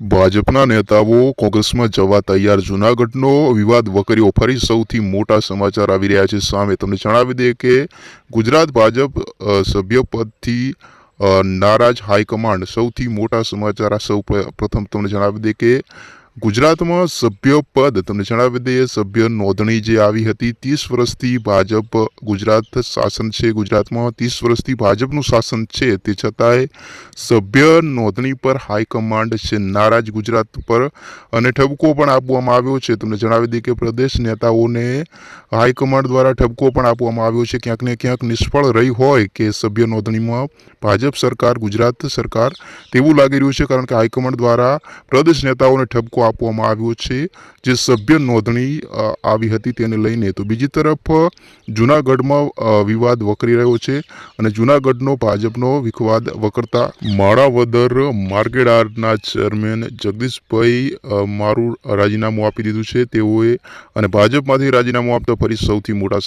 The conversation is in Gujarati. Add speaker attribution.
Speaker 1: ભાજપના નેતાઓ કોંગ્રેસમાં જવા તૈયાર. જૂનાગઢનો વિવાદ વકર્યો. ફરી સૌથી મોટા સમાચાર આવી રહ્યા છે સામે. તમને જણાવી દે કે ગુજરાત ભાજપ સભ્ય સભ્યપદથી નારાજ હાઈકમાન્ડ. સૌથી મોટા સમાચાર આ સૌ પ્રથમ તમને જણાવી દે કે ગુજરાતમાં સભ્યપદ તમને જણાવી દઈએ, સભ્ય નોંધણી જે આવી હતી, ત્રીસ વર્ષથી ભાજપ ગુજરાત શાસન છે. ગુજરાતમાં ત્રીસ વર્ષથી ભાજપનું શાસન છે. તે છતાંય સભ્ય નોંધણી પર હાઈકમાન્ડ છે. નારાજ ગુજરાત પર અને ઠપકો પણ આપવામાં આવ્યો છે. તમને જણાવી દઈએ કે પ્રદેશ નેતાઓને હાઈકમાન્ડ દ્વારા ઠપકો પણ આપવામાં આવ્યો છે. ક્યાંક ને ક્યાંક નિષ્ફળ રહી હોય કે સભ્ય નોંધણીમાં ભાજપ સરકાર, ગુજરાત સરકાર તેવું લાગી રહ્યું છે. કારણ કે હાઈકમાન્ડ દ્વારા પ્રદેશ નેતાઓને ઠપકો આપવામાં આવ્યો છે, જે સભ્ય નોંધણી આવી હતી તેને લઈને. તો બીજી તરફ જૂનાગઢમાં વિવાદ વકરી રહ્યો છે અને જૂનાગઢનો ભાજપનો વિખવાદ વકરતા માળાવદર માર્કેટયાર્ડના ચેરમેન જગદીશભાઈ મારું રાજીનામું આપી દીધું છે તેઓએ અને ભાજપમાંથી રાજીનામું આપતા ફરી સૌથી મોટા